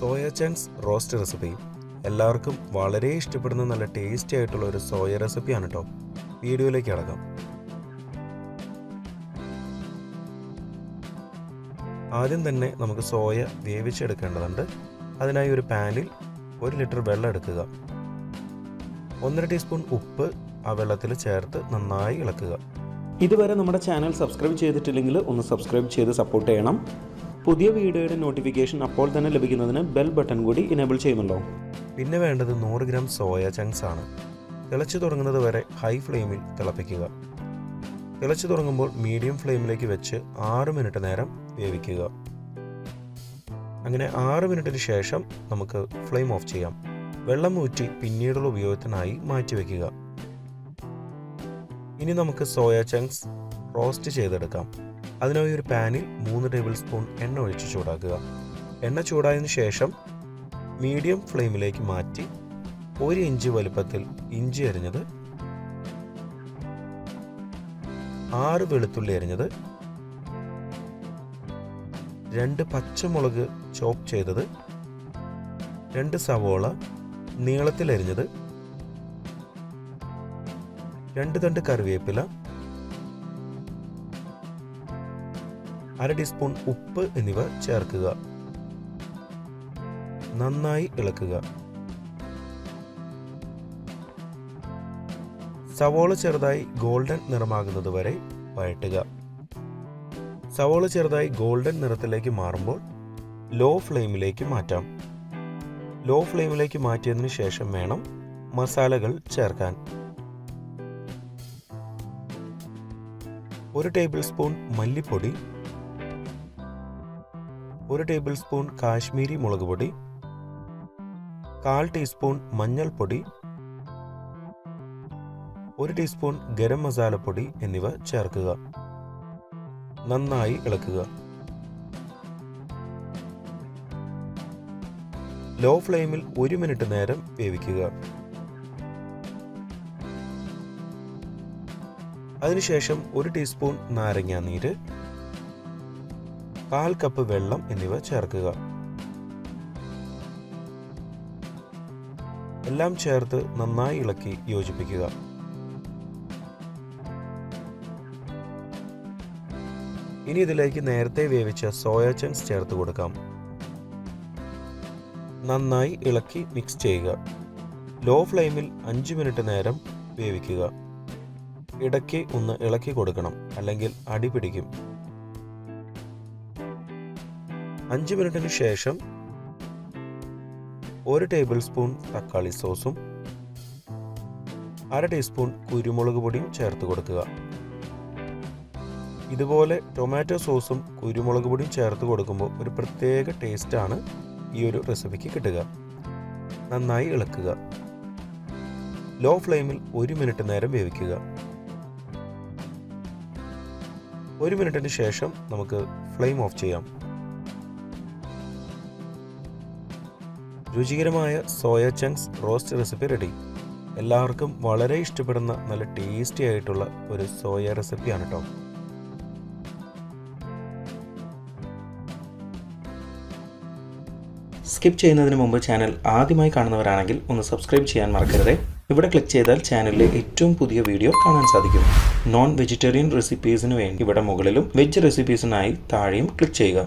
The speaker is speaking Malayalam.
Soya chunks roast recipe. എല്ലാവർക്കും വളരെ ഇഷ്ടപ്പെടുന്ന നല്ല ടേസ്റ്റി ആയിട്ടുള്ള ഒരു സോയ റെസിപ്പിയാണ് കേട്ടോ വീഡിയോയിലേക്ക് അടക്കാം ആദ്യം തന്നെ നമുക്ക് സോയ വേവിച്ചെടുക്കേണ്ടതുണ്ട്. അതിനായി ഒരു പാനിൽ ഒരു ലിറ്റർ വെള്ളം എടുക്കുക. ഒന്നര ടീസ്പൂൺ ഉപ്പ് ആ വെള്ളത്തിൽ ചേർത്ത് നന്നായി ഇളക്കുക. ഇതുവരെ നമ്മുടെ ചാനൽ സബ്സ്ക്രൈബ് ചെയ്തിട്ടില്ലെങ്കിൽ ഒന്ന് സബ്സ്ക്രൈബ് ചെയ്ത് സപ്പോർട്ട് ചെയ്യണം. പുതിയ വീഡിയോയുടെ നോട്ടിഫിക്കേഷൻ അപ്പോൾ തന്നെ ലഭിക്കുന്നതിന് ബെൽ ബട്ടൺ കൂടി ഇനേബിൾ ചെയ്യുന്നുണ്ടോ പിന്നെ വേണ്ടത് നൂറ് ഗ്രാം സോയ ചങ്ക്സ് ആണ്. തിളച്ചു തുടങ്ങുന്നത് വരെ ഹൈ ഫ്ലെയിമിൽ തിളപ്പിക്കുക. തിളച്ചു തുടങ്ങുമ്പോൾ മീഡിയം ഫ്ലെയിമിലേക്ക് വെച്ച് ആറ് മിനിറ്റ് നേരം വേവിക്കുക. അങ്ങനെ ആറ് മിനിറ്റിന് ശേഷം നമുക്ക് ഫ്ലെയിം ഓഫ് ചെയ്യാം. വെള്ളം ഊറ്റി പിന്നീടുള്ള ഉപയോഗത്തിനായി മാറ്റിവെക്കുക ഇനി നമുക്ക് സോയ ചങ്ക്സ് റോസ്റ്റ് ചെയ്തെടുക്കാം. അതിനായി ഒരു പാനിൽ മൂന്ന് ടേബിൾ സ്പൂൺ എണ്ണ ഒഴിച്ച് ചൂടാക്കുക. എണ്ണ ചൂടായതിനു ശേഷം മീഡിയം ഫ്ലെയിമിലേക്ക് മാറ്റി ഒരു ഇഞ്ച് വലുപ്പത്തിൽ ഇഞ്ചി അരിഞ്ഞത് ആറ് വെളുത്തുള്ളി അരിഞ്ഞത് രണ്ട് പച്ചമുളക് ചോപ്പ് ചെയ്തത് രണ്ട് സവോള നീളത്തിൽ അരിഞ്ഞത് രണ്ട് തണ്ട് കറിവേപ്പില അര ടീസ്പൂൺ ഉപ്പ് എന്നിവ ചേർക്കുക. നന്നായി ഇളക്കുക. സവോള ചെറുതായി ഗോൾഡൻ നിറമാകുന്നത് വരെ വഴറ്റുക. സവോള ചെറുതായി ഗോൾഡൻ നിറത്തിലേക്ക് മാറുമ്പോൾ ലോ ഫ്ലെയിമിലേക്ക് മാറ്റാം. ലോ ഫ്ലെയിമിലേക്ക് മാറ്റിയതിന് ശേഷം വേണം മസാലകൾ ചേർക്കാൻ. ഒരു ടേബിൾ സ്പൂൺ മല്ലിപ്പൊടി ഒരു ടേബിൾ സ്പൂൺ കാശ്മീരി മുളക് പൊടി കാൽ ടീസ്പൂൺ മഞ്ഞൾപ്പൊടി ഒരു ടീസ്പൂൺ ഗരം മസാലപ്പൊടി എന്നിവ ചേർക്കുക. നന്നായി ഇളക്കുക. ലോ ഫ്ലെയിമിൽ ഒരു മിനിറ്റ് നേരം വേവിക്കുക. അതിനുശേഷം ഒരു ടീസ്പൂൺ നാരങ്ങാ നീര് കാൽ കപ്പ് വെള്ളം എന്നിവ ചേർക്കുക. എല്ലാം ചേർത്ത് നന്നായി ഇളക്കി യോജിപ്പിക്കുക. ഇനി ഇതിലേക്ക് നേരത്തെ വേവിച്ച സോയ ചങ്ക്സ് ചേർത്ത് കൊടുക്കാം. നന്നായി ഇളക്കി മിക്സ് ചെയ്യുക. ലോ ഫ്ലെയിമിൽ അഞ്ച് മിനിറ്റ് നേരം വേവിക്കുക. ഇടയ്ക്ക് ഒന്ന് ഇളക്കി കൊടുക്കണം. അല്ലെങ്കിൽ അടി പിടിക്കും. അഞ്ച് മിനിറ്റിന് ശേഷം ഒരു ടേബിൾ സ്പൂൺ തക്കാളി സോസും അര ടീസ്പൂൺ കുരുമുളക് പൊടിയും ചേർത്ത് കൊടുക്കുക. ഇതുപോലെ ടൊമാറ്റോ സോസും കുരുമുളക് പൊടിയും ചേർത്ത് കൊടുക്കുമ്പോൾ ഒരു പ്രത്യേക ടേസ്റ്റാണ് ഈ ഒരു റെസിപ്പിക്ക് കിട്ടുക. നന്നായി ഇളക്കുക. ലോ ഫ്ലെയിമിൽ ഒരു മിനിറ്റ് നേരം വേവിക്കുക. ഒരു മിനിറ്റിന് ശേഷം നമുക്ക് ഫ്ലെയിം ഓഫ് ചെയ്യാം. രുചികരമായ soya chunks roast recipe ready. എല്ലാവർക്കും വളരെ ഇഷ്ടപ്പെടുന്ന നല്ല ടേസ്റ്റി ആയിട്ടുള്ള ഒരു സോയ റെസിപ്പിയാണ് കേട്ടോ സ്കിപ്പ് ചെയ്യുന്നതിന് മുമ്പ് ചാനൽ ആദ്യമായി കാണുന്നവരാണെങ്കിൽ ഒന്ന് സബ്സ്ക്രൈബ് ചെയ്യാൻ മറക്കരുത്. ഇവിടെ ക്ലിക്ക് ചെയ്താൽ ചാനലിലെ ഏറ്റവും പുതിയ വീഡിയോ കാണാൻ സാധിക്കും. നോൺ വെജിറ്റേറിയൻ റെസിപ്പീസിന് വേണ്ടി ഇവിടെ മുകളിലും വെജ് റെസിപ്പീസിനായി താഴെയും ക്ലിക്ക് ചെയ്യുക.